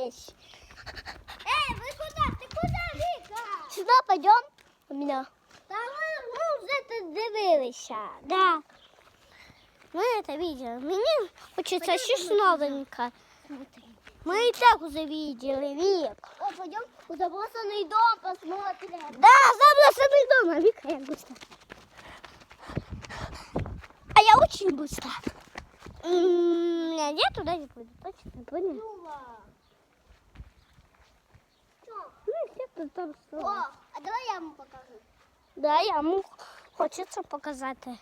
дивись. Эй, вы куда? Ты куда, Вика? Сюди пойдем. У мене. Да мы, мы уже тут дивилися. Да. Мы это видели. Мне хочется щось новеньке. Мы и так уже видели, Вик. О, пойдем в заброшенный дом посмотрим. Да, забросанный дом. А Вика, я быстро. А я очень быстро. М, я туда не пойду. Точно, понял? Юла. Чё? Тут там О, а давай я ему покажу. Да, я йому хочеться показати.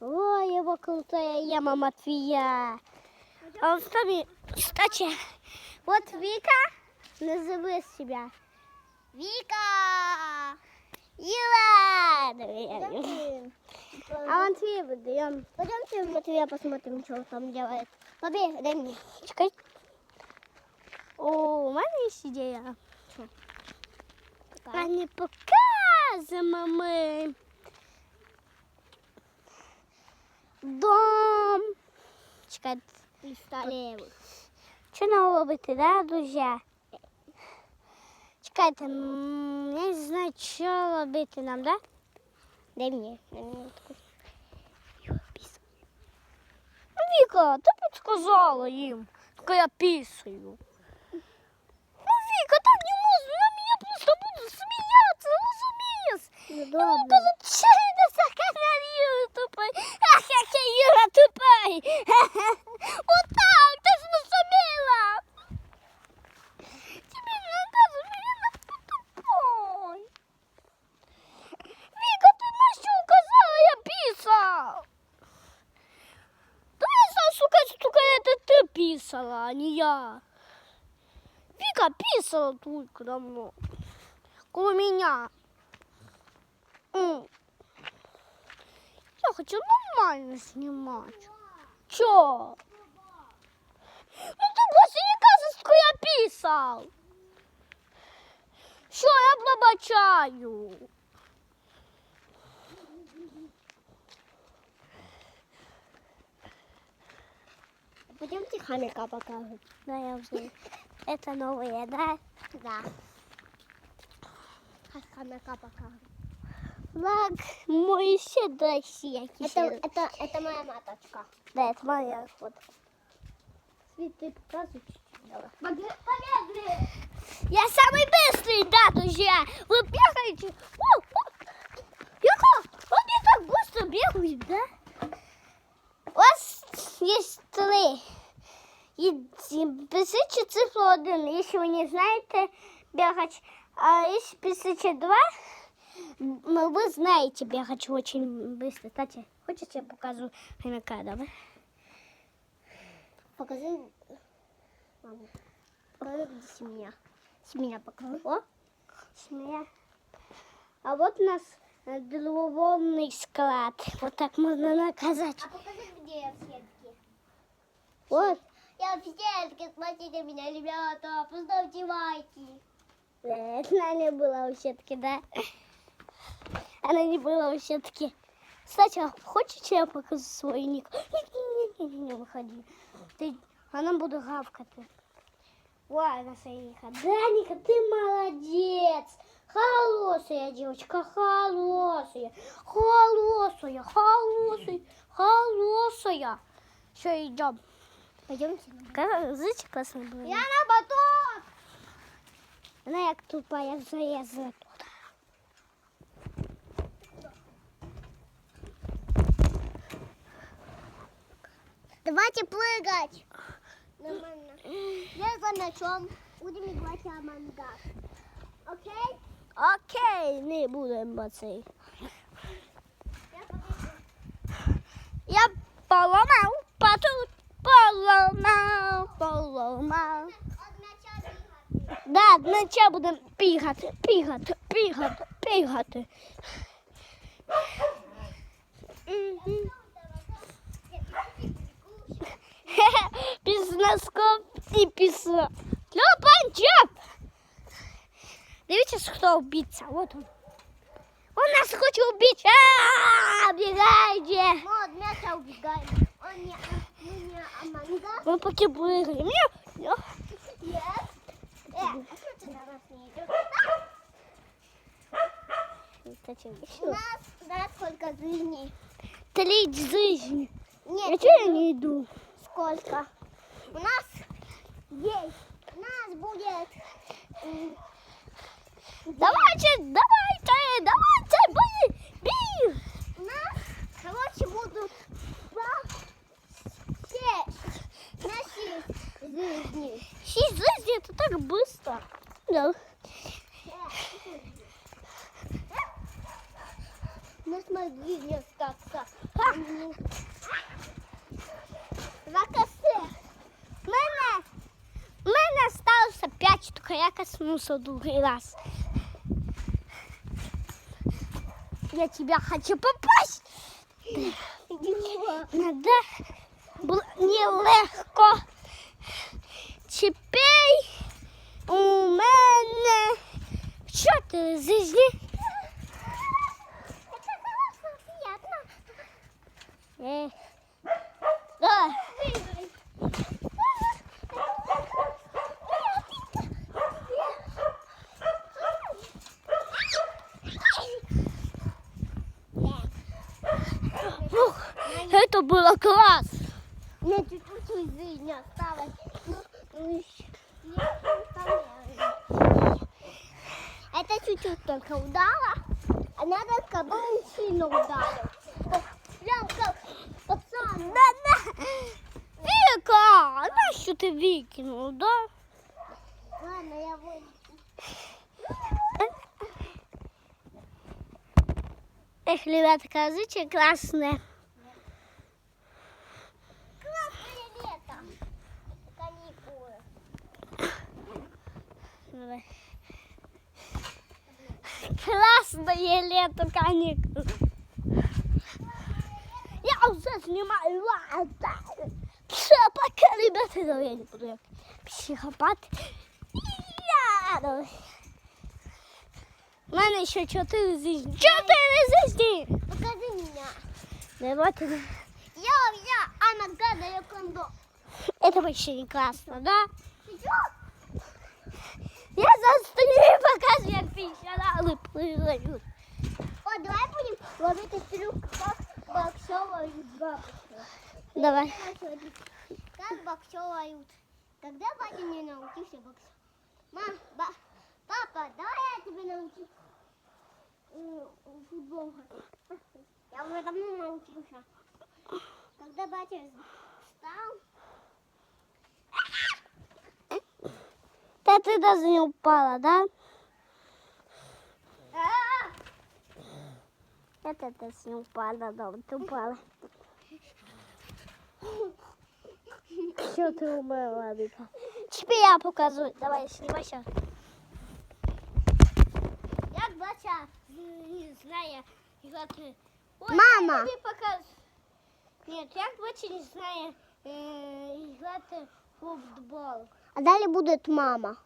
Ой, его крутая яма Матвія. А он там, кстати, вот Вика, назови себя. Вика! Ила! А Матвей выдаем. Пойдемте в Матвея посмотрим, что он там делает. Побег, дай мне. Чекай. О, у мене є ідея. А не показуємо ми. Дом. Чекай, що нам робити, да, друзі? Чекайте, я не знаю, що робити нам, да? Дай мне. Ну, Віка, ти підсказала їм, тільки я пісаю. Ты писала, а не я. Вика писала только давно. Около меня. Я хочу нормально снимать. Чё? Ну ты больше не кажешь, что я писал. Все, я пробачаю. Пойдемте хомяка покажем. Да, я уже. Это новое, да? Да. Хомяка покажем. Флаг мой еще Россия. Это, это, это моя маточка. Да, это моя фото. Свет, ты показывай чуть-чуть. Давай. Побегли! Я самый быстрый, да, друзья. Вы бегаете. О, о. Яко, они так быстро бегают, да? У вас есть три. И пишите цифру один, если вы не знаете бегать. А если пишите два, ну, вы знаете бегать очень быстро. Кстати, хочете я покажу хомяка, давай? Покажи. Мама. Покажи, где семья. Семья покажи. О, Смея. А вот у нас двуvolный склад. Вот так можно наказать. А покажи, где я в сетке. Вот. В сетке, смотрите меня, ребята. Поставьте лайки. Она не была у сетки, да? Она не была у сетки. Кстати, а хочешь, я покажу свой ник? Не выходи. Ты, она буду гавкать. Ой, она Ника. Да, Ника, ты молодец. Хорошая девочка, хорошая. Хорошая, хорошая, хорошая. Все, идем. Пойдемте. Кажется, классно было. Я на батон. Она як тупая залезла туда. Давайте прыгать. Нормально. Я на чем? Будем играть в Us. Окей? Окей, не будемо цей. Я побежу. Я поламав, поту поламав, поламав. От мяча бігати. Да, наче будемо бігати, бігати, бігати, бігати. Мгм. Без носков і післа. Льопанчик! Дивіться, хто вбивця. Вот он. Он нас хоче убить. А, Бігайте. Мы от мяча Мы поки прыгаем. Ня, ня. Yes. Э, а что ты на нас не идешь? Зачем? У нас, да, сколько жизней? Три жизни. Нет, А чего я не иду? сколько? У нас есть. У нас будет... давайте, давайте, бей, бей. У нас, короче, будут два, шесть, на шесть жизней. Шесть жизней, это так быстро. Да. Ну смотри, не скакса. Ракасе. Мене, мене сталося п'ять, тільки я коснувся другий раз. Я тебя хочу попасть. Надо було нелегко. Тепер у мене чотири жизни. Это хорошо, приятно. Е. Да. Ух, это было класс. Мне чуть-чуть жизни осталось. Ну, ну, представляю. Это чуть-чуть только удала, а надо, он сильно ударил. О, Прям как пацан. Да-да. Вика, а на що ти викинув, да? Ладно, я буду. Эх, ребята, скажите, классное. Классное лето. Каникулы. Давай. Классное лето каникул. Я уже снимаю пока, ребята, но я не буду як психопат. Я, давай. У мене ще чотири жизни. Чотири жизни! Покажи меня. Давайте. Я, я, Анна Гада, я кондо. Это вообще не классно, да? Чё? Я застрелю, покажу, як пенсіонали плигають. О, давай будем ловить трюк, как боксовают бабушки. Давай. Как боксовают. Когда батя не научился боксовать? Мам, ба- папа, давай я тебе научу м, футбол. Я уже давно научился. Когда батя встал, Та ти даже не упала, да? а, Это ты не упала, да, ты упала. Все, ты умерла, Вика. Теперь я покажу. Давай, снимайся. Як бача, не знає, грати. Ой, Мама. я тобі покажу. Ні, як бача не знає е, грати в футбол. а далее будет мама.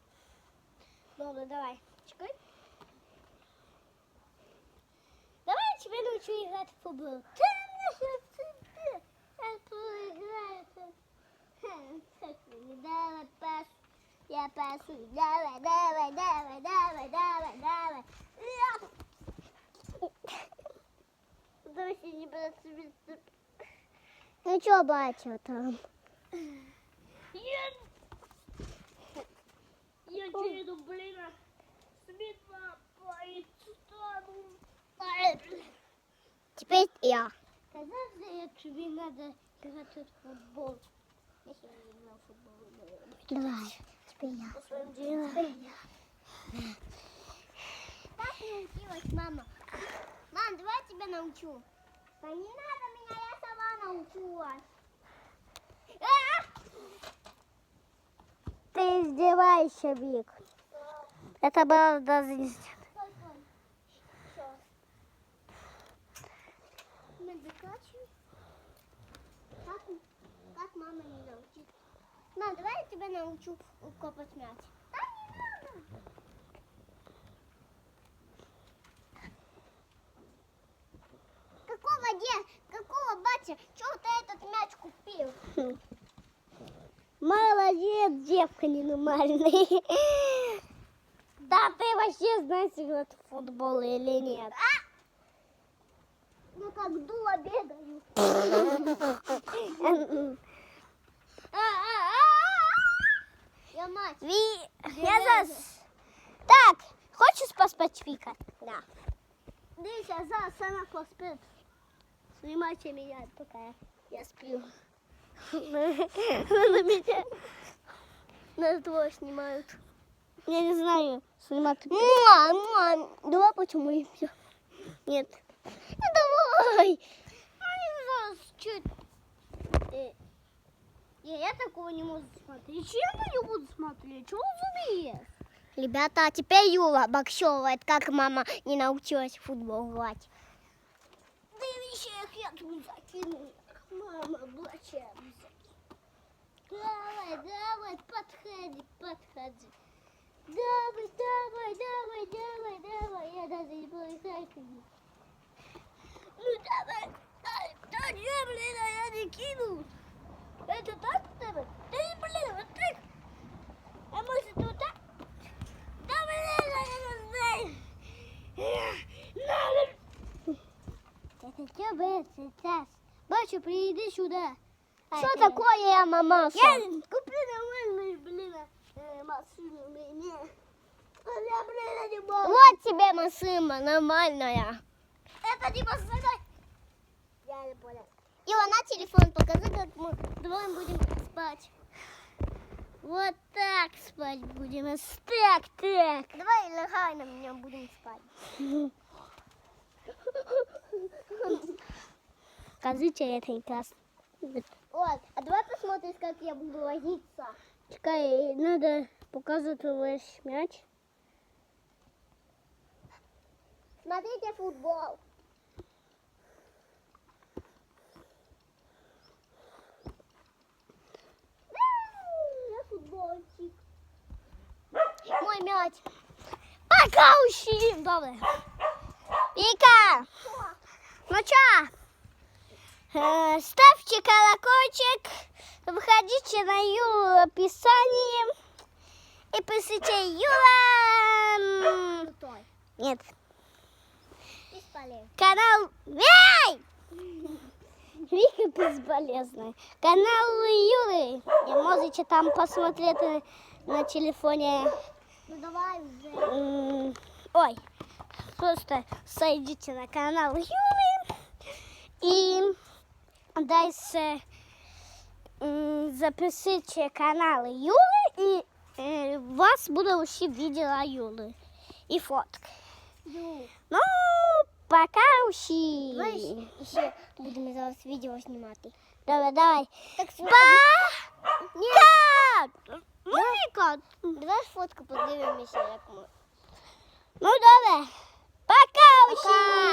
Добре, давай. Чекай. Давай я тебе научу играть в футбол. Давай пас. Я пасу. Давай, давай, давай, давай, давай, давай. Давай не браться Ну что, батя там? Я... Я еду, блин, сметла по стану. Теперь я. Когда же я тебе надо играть в футбол? Я сегодня не играл в футбол. Давай. Теперь я. Своим делам. Так научилась мама. Мам, давай я тебя научу. Да не надо меня, я сама научилась. Ты издеваешься, Вик. Это было даже не... Как, как мама не научит? Мам, давай я тебя научу копать мяч. Да не надо. Какого де, какого батя? Чего ты этот мяч купил? Молодец, девка ненормальная. Да ты вообще знаешь играть в футбол или нет? Ну как дуло бегаю. Я мать. Ви... Я зараз... Так, хочешь поспать, Вика? Да. Дивися, зараз вона поспить. Снимайте меня, пока я сплю. На меня нас двое снимают. Я не знаю, снимать. Давай все. Нет. Ну давай. Они зараз чуть... Э, Не, я такого не могу смотреть. Чем я не буду смотреть? Чего зубы есть? Ребята, а теперь Юла обоксевывает, как мама не научилась в футбол играть. Дивіться, як я тут закинув. Мама, блачемся. Давай, давай, подходи, подходи. Давай, давай, давай, давай, давай. Я даже не полетаю. Ну давай. Ай, Да не, блин, а я не кину. Это так давай? Да не, блин, вот так. А может вот так? Да блин, я не знаю. Надо Это что сейчас? Бачу, приїди сюди. Что такое, мамаша? Я куплю нормальную, блин, э, машину мне. А я, блин, не могу. Вот тебе машина нормальная. Это не машина. Я не понял. Ива, на телефон покажи, как мы Давай будем спать. Вот так спать будем. Так, так. Давай лягай на меня, будем спать. Скажите, это не классно. Вот, а давай посмотришь, как я буду возиться. Чекай, надо показывать весь мяч. Смотрите футбол. Я. Мой мяч. Пока ущи. Добре. Вика, ну чё? Э, Ставьте колокольчик, выходите на Юлу описание и пишите Юла... Нет, канал... Эй! Вика бесполезная. Канал Юлы. И можете там посмотреть на, телефоне. Ну давай уже. Ой, просто зайдите на канал Юлы и дальше м, запишите канал Юлы и э, у вас будут все видео Юлы и фотки. Ю. Ну, пока усі. Давай еще будем зараз видео снимать. Давай, давай. Так, Пока! Ну, Віка, Давай фотку подивимося, як ми. ну давай. Пока усі.